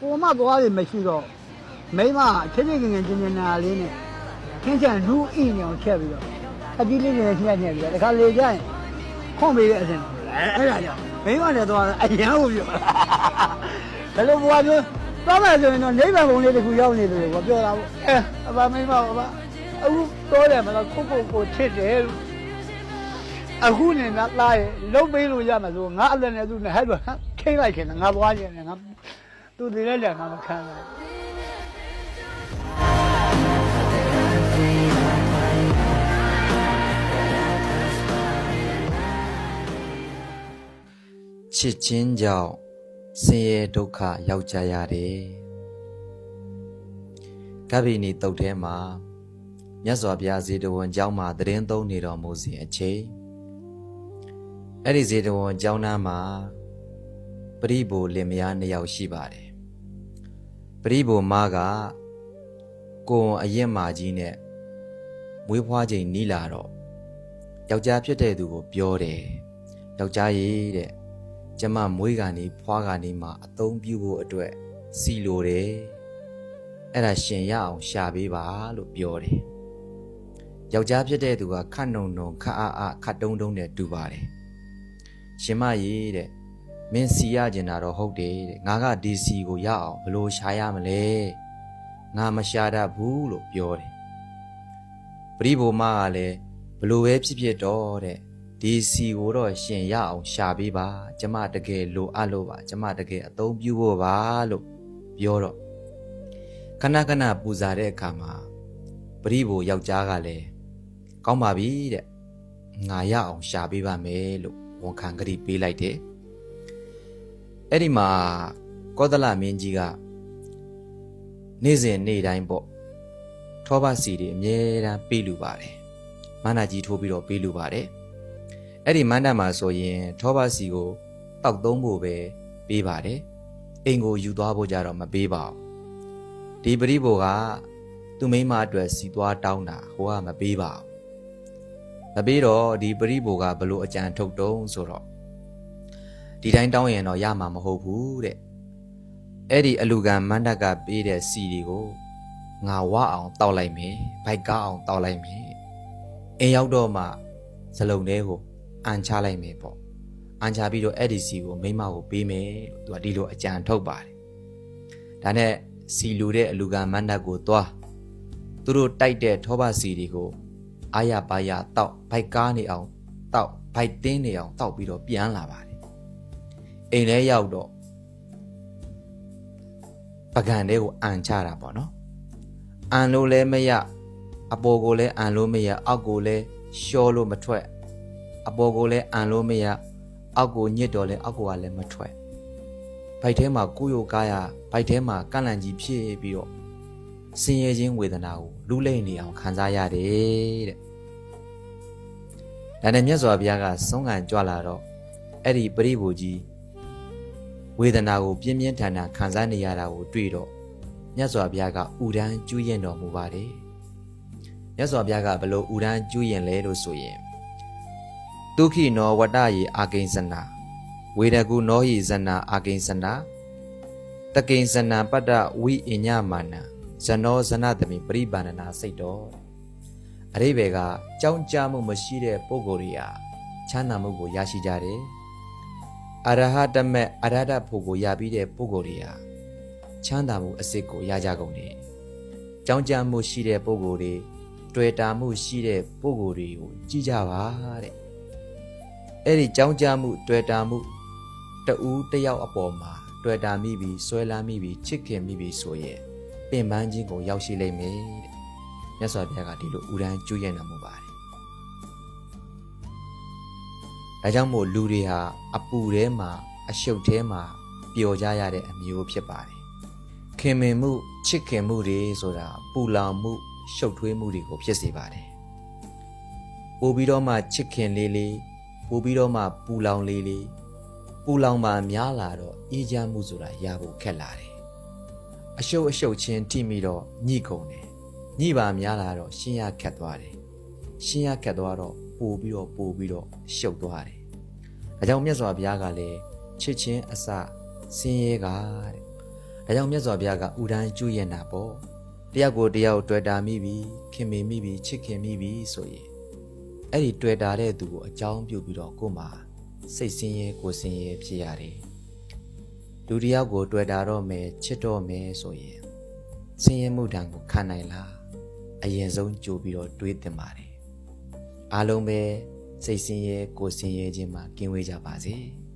ကိုမသွားရင်မရှိတော့မိမချစ်ချစ်ငင်ငင်ချင်းချင်းနာလေးနဲ့ချင်းချန်လူအင်းနေအောင်ချက်ပြီးတော့အပြီးလေးနဲ့ညှက်ညှက်ပြီးတော့တခါလေကျရင်ခွန်ပေးတဲ့အစဉ်အဲ့ဒါကြောင့်မိမနဲ့သွားအရန်ကိုပြောဘယ်လိုဘွားပြောသွားမယ်ဆိုရင်တော့နိဗ္ဗာန်ဘုံလေးတစ်ခုရောက်နေတယ်လို့ပြောတာပေါ့အဲအဘမိမပါပါအခုတော့တယ်မလားကိုကိုကိုချစ်တယ်လို့အခုနေငါသားရဲ့လုံးပေးလို့ရမှာဆိုငါအလည်းနဲ့သူနဲ့ဟဲ့လို့ခိလိုက်ခင်ငါသွားခြင်းနဲ့ငါ သူတည်တဲ့လက်ငါမခံဘူးချစ်ချင်းကြောင့်ဆင်းရဲဒုက္ခရောက်ကြရတယ်ကဗ္ဗိနီတုတ်ထဲမှာမြတ်စွာဘုရားဇေတဝန်ကျောင်းမှာတရင်သုံးနေတော်မူစဉ်အချိန်အဲ့ဒီဇေတဝန်ကျောင်းသားမှာပရိဘိုလင်မယားနှစ်ယောက်ရှိပါတယ်ပ ရိဘိုမကကိုယ်အရင်မာကြီးနဲ့မွေးဖွားချိန်နီးလာတော့ယောက်ျားဖြစ်တဲ့သူကိုပြောတယ်ယောက်ျားရေးတဲ့ကျမမွေးကနေဖွားကနေမှအသုံးပြုဖို့အတွက်စီလိုတယ်အဲ့ဒါရှင်ရအောင်ရှာပေးပါလို့ပြောတယ်ယောက်ျားဖြစ်တဲ့သူကခတ်နုံနုံခတ်အားအားခတ်တုံးတုံးနဲ့တူပါတယ်ရှင်မကြီးတဲ့ မင်းစီရကျင်တာတော့ဟုတ်တယ်တဲ့ငါကဒီစီကိုရအောင်ဘယ်လိုရှာရမလဲငါမရှာတတ်ဘူးလို့ပြောတယ်ပရိဘုမကလည်းဘယ်လိုပဲဖြစ်ဖြစ်တော့တဲ့ဒီစီကိုတော့ရှင်ရအောင်ရှာပေးပါကျမတကယ်လိုအပ်လို့ပါကျမတကယ်အသုံးပြုဖို့ပါလို့ပြောတော့ခဏခဏပူဇာတဲ့အခါမှာပရိဘိုယောက်ျားကလည်းကောင်းပါပြီတဲ့ငါရအောင်ရှာပေးပါမယ်လို့ဝန်ခံကြိပေးလိုက်တယ် အဲ့ဒီမှာကောသလမင်းကြီးကနေ့စဉ်နေ့တိုင်းပေါ့ထောပါစီတွေအမြဲတမ်းပေးလူပါတယ်မန္နာကြီးထိုးပြီးတော့ပေးလူပါတယ်အဲ့ဒီမန္တမှာဆိုရင်ထောပါစီကိုတောက်သုံးဖို့ပဲပေးပါတယ်အိမ်ကိုယူသွားဖို့ကြတော့မပေးပါဘူးဒီပရိဘောကသူ့မိန်းမအတွက်စီသွားတောင်းတာဟိုကမပေးပါဘူးမပေးတော့ဒီပရိဘောကဘလို့အကြံထုတ်တုံးဆိုတော့ ဒီတိုင်းတောင်းရင်တော့ရမှာမဟုတ်ဘူးတဲ့အဲ့ဒီအလူကံမန္တကပေးတဲ့စီတွေကိုငါဝအောင်တောက်လိုက်မယ်ဘိုက်ကားအောင်တောက်လိုက်မယ်အိမ်ရောက်တော့မှဇလုံထဲကိုအန်ချလိုက်မယ်ပေါ့အန်ချပြီးတော့အဲ့ဒီစီကိုမိမကိုပေးမယ်လို့သူကဒီလိုအကြံထုတ်ပါတယ်ဒါနဲ့စီလူတဲ့အလူကမန္တကိုသွားသူတို့တိုက်တဲ့ထောပါစီတွေကိုအာရပါရတောက်ဘိုက်ကားနေအောင်တောက်ဘိုက်တင်းနေအောင်တောက်ပြီးတော့ပြန်လာပါတယ် အိမ်ထဲရောက်တော့ပကံလေးကိုအန်ချတာပေါ့နော်အန်လို့လည်းမရအပေါ်ကိုလည်းအန်လို့မရအောက်ကိုလည်းရှောလို့မထွက်အပေါ်ကိုလည်းအန်လို့မရအောက်ကိုညစ်တော့လဲအောက်ကလည်းမထွက်ဘိုက်ထဲမှာကိုယိုကားရဘိုက်ထဲမှာကန့်လန့်ကြီးဖြစ်ပြီးတော့ဆင်းရဲခြင်းဝေဒနာကိုလူလိမ့်နေအောင်ခံစားရတယ်တဲ့ဒါနဲ့မြတ်စွာဘုရားကဆုံးခံကြွလာတော့အဲ့ဒီပရိဘူကြီး ဝေဒနာကိုပြင်းပြင်းထန်ထန်ခံစားနေရတာကိုတွေ့တော့မြတ်စွာဘုရားကဥဒန်းကျူးရင်တော်မူပါတယ်မြတ်စွာဘုရားကဘလို့ဥဒန်းကျူးရင်လဲလို့ဆိုရင်ဒုက္ခိနောဝတ္တယေအာကိဉ္စနာဝေဒကုနောဟိဇနာအာကိဉ္စနာတကိဉ္စနာပတ္တဝိအညမာနဇနောဇနတမိပရိပါဏနာစိတ်တော်အရိဘေကကြောင်းကြမှုမရှိတဲ့ပုဂ္ဂိုလ်တွေဟာချမ်းသာမှုကိုရရှိကြတယ် အရဟတမေအရဟတဖို့ကိုရပြီးတဲ့ပုဂ္ဂိုလ်တွေဟာချမ်းသာမှုအစစ်ကိုရကြကုန်တယ်ကြောင်းကြမှုရှိတဲ့ပုဂ္ဂိုလ်တွေတွေ့တာမှုရှိတဲ့ပုဂ္ဂိုလ်တွေကိုကြည့်ကြပါတဲ့အဲ့ဒီကြောင်းကြမှုတွေ့တာမှုတဦးတစ်ယောက်အပေါ်မှာတွေ့တာမိပြီးဆွဲလာမိပြီးချစ်ခင်မိပြီးဆိုရင်ပင်ပန်းခြင်းကိုရောက်ရှိလိမ့်မယ်တဲ့မြတ်စွာဘုရားကဒီလိုဥဒန်းကျွေးရနေမှုပါတယ် ဒါကြောင့်မို့လူတွေဟာအပူထဲမှာအရှုပ်ထဲမှာပျော်ကြရတဲ့အမျိုးဖြစ်ပါတယ်ခင်မင်မှုချစ်ခင်မှုတွေဆိုတာပူလောင်မှု ရှုပ်ထွေးမှုတွေကိုဖြစ်စေပါတယ်ပို့ပြီးတော့မှချစ်ခင်လေးလေးပို့ပြီးတော့မှပူလောင်လေးလေးပူလောင်မှများလာတော့အေးချမ်းမှုဆိုတာရဖို့ခက်လာတယ်အရှုပ်အရှုပ်ချင်းထိမိတော့ညှိကုန်တယ်ညှိပါများလာတော့ရှင်းရခက်သွားတယ်ရှင်းရခက်သွားတော့ ပို့ပြီးတော့ပို့ပြီးတော့ရှုပ်သွားတယ်ဒါကြောင့်မြတ်စွာဘုရားကလည်းချစ်ချင်းအစဆင်းရဲကတဲ့ဒါကြောင့်မြတ်စွာဘုရားကဥဒန်းကျွရင်တာပေါ့တယောက်ကိုတယောက်တွေ့တာမိပြီခင်မေမိပြီချစ်ခင်မိပြီဆိုရင်အဲ့ဒီတွေ့တာတဲ့သူကိုအကြောင်းပြုပြီးတော့ကိုယ်မှာစိတ်ဆင်းရဲကိုယ်ဆင်းရဲဖြစ်ရတယ်လူတယောက်ကိုတွေ့တာတော့မယ်ချစ်တော့မယ်ဆိုရင်ဆင်းရဲမှုတံကိုခံနိုင်လားအရင်ဆုံးကြိုပြီးတော့တွေးတင်ပါတယ် အားလုံးပဲစိတ်ဆင်းရဲကိုယ်ဆင်းရဲခြင်းမှာကင်းဝေးကြပါစေ။